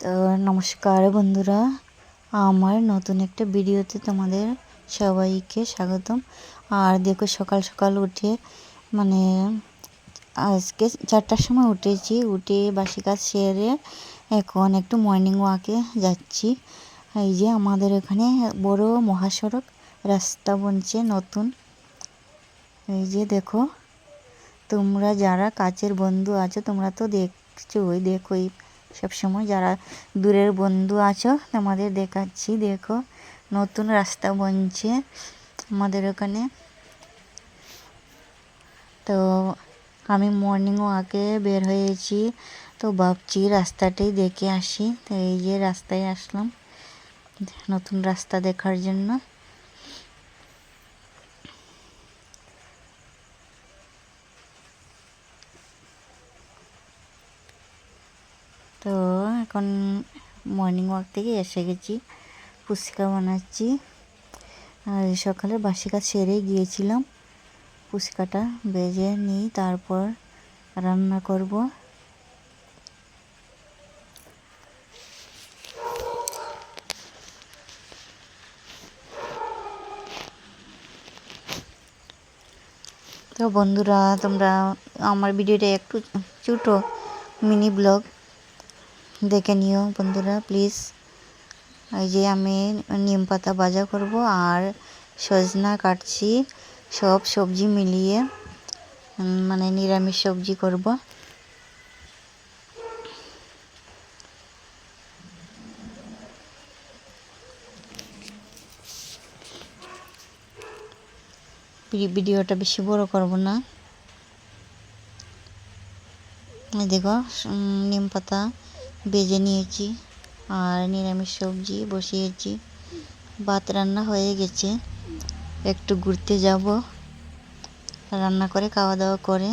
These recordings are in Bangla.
তো নমস্কার বন্ধুরা। আমার নতুন একটা ভিডিওতে তোমাদের সবাইকে স্বাগতম। আর দেখো, সকাল সকাল উঠে মানে আজকে চারটার সময় উঠেছি। উঠে বাসি কাজ সেরে এখন একটু মর্নিং ওয়াকে যাচ্ছি। এই যে আমাদের এখানে বড় মহাসড়ক, রাস্তা বনছে নতুন। এই যে দেখো, তোমরা যারা কাছের বন্ধু আছো, তোমরা তো দেখছ ওই দেখোই। সবসময় যারা দূরের বন্ধু আছো, তোমাদের দেখাচ্ছি, দেখো, নতুন রাস্তা বনছে আমাদের ওখানে। তো আমি মর্নিং ওয়াকে বের হয়েছি, তো ভাবছি রাস্তাটাই দেখে আসি। তো এই যে রাস্তায় আসলাম, নতুন রাস্তা দেখার জন্য। তো এখন মর্নিং ওয়াক থেকে এসে গেছি ফুচকা বানাচ্ছি। আর সকালে বাসি কাজ সেরে গিয়েছিলাম। ফুচকাটা বেজে নিই, তারপর রান্না করব। তো বন্ধুরা, তোমরা আমার ভিডিওটা একটু ছোটো মিনি ব্লগ দেখে নিও বন্ধুরা প্লিজ এই যে আমি নিম পাতা ভাজা করব আর সজনা কাটছি, সব সবজি মিলিয়ে মানে নিরামিষ সবজি করব। ভিডিওটা বেশি বড় করব না। দেখো নিম পাতা বেজে নিয়েছি আর নিরামিষ সবজি বসিয়েছি। ভাত রান্না হয়ে গেছে। একটু ঘুরতে যাব। রান্না করে, খাওয়া দাওয়া করে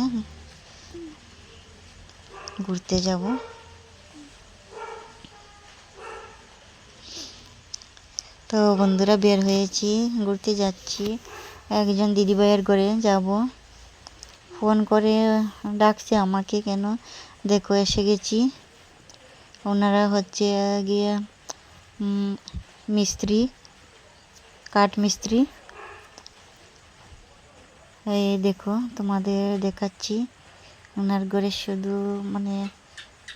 ঘুরতে যাব। তো বন্ধুরা, বের হয়েছি, ঘুরতে যাচ্ছি। একজন দিদিভাইয়ের ঘরে যাব। ফোন করে ডাকছে আমাকে, কেন? দেখো, এসে গেছি। ওনারা হচ্ছে গিয়ে মিস্ত্রি, কাঠ মিস্ত্রি। এই দেখো, তোমাদের দেখাচ্ছি। ওনার ঘরে শুধু মানে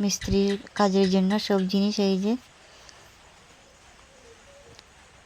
মিস্ত্রির কাজের জন্য সব জিনিস, এই যে